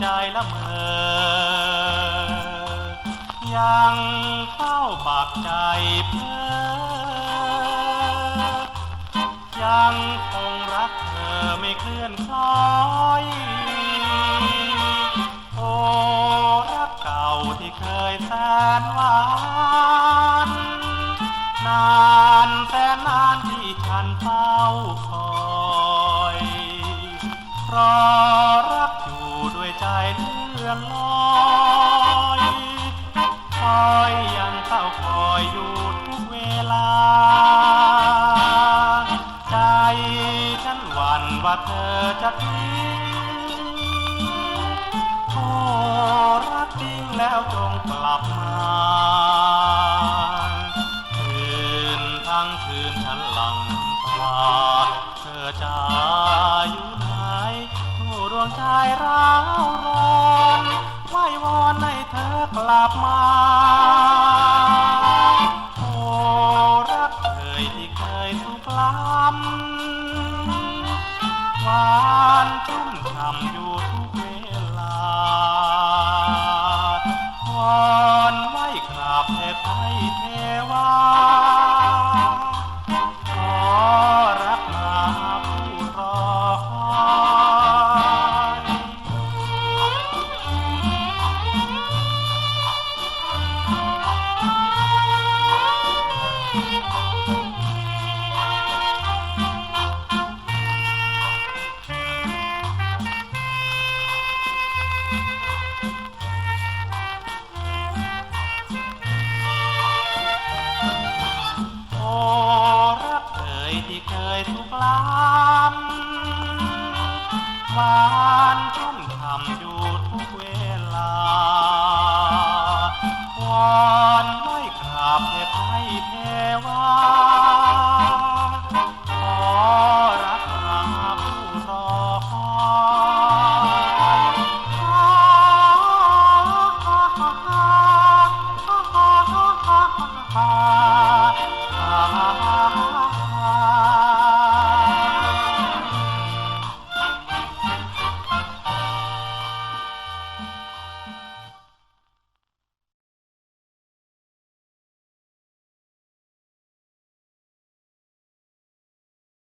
ใจละเมอ ยังเฝ้าปากใจเพ้อ ยังคงรักเธอไม่เคลื่อนคล้อยโอ้รักเก่าที่เคยแสนหวานนานแสนนานที่ฉันเฝ้าค รอรักอยู่ด้วยใจเลื่อนลอยคอยยังเฝ้าคอยอยู่ทุกเวลา ใจฉันหวั่นว่าเธอจะทิ้งโอ้รักจริงแล้วจงกลับมา คืนฉันหลังตาเธอจะอยู่ไหนผู้ดวงใจร้าวร้อนไหว้วอนให้เธอกลับมาโอ้รักเคยที่เคยสุขล้ำหวานชุ่มฉ่ำอยู่ทุกเวลาวอนไว้กราบเทพไทยเทวา ก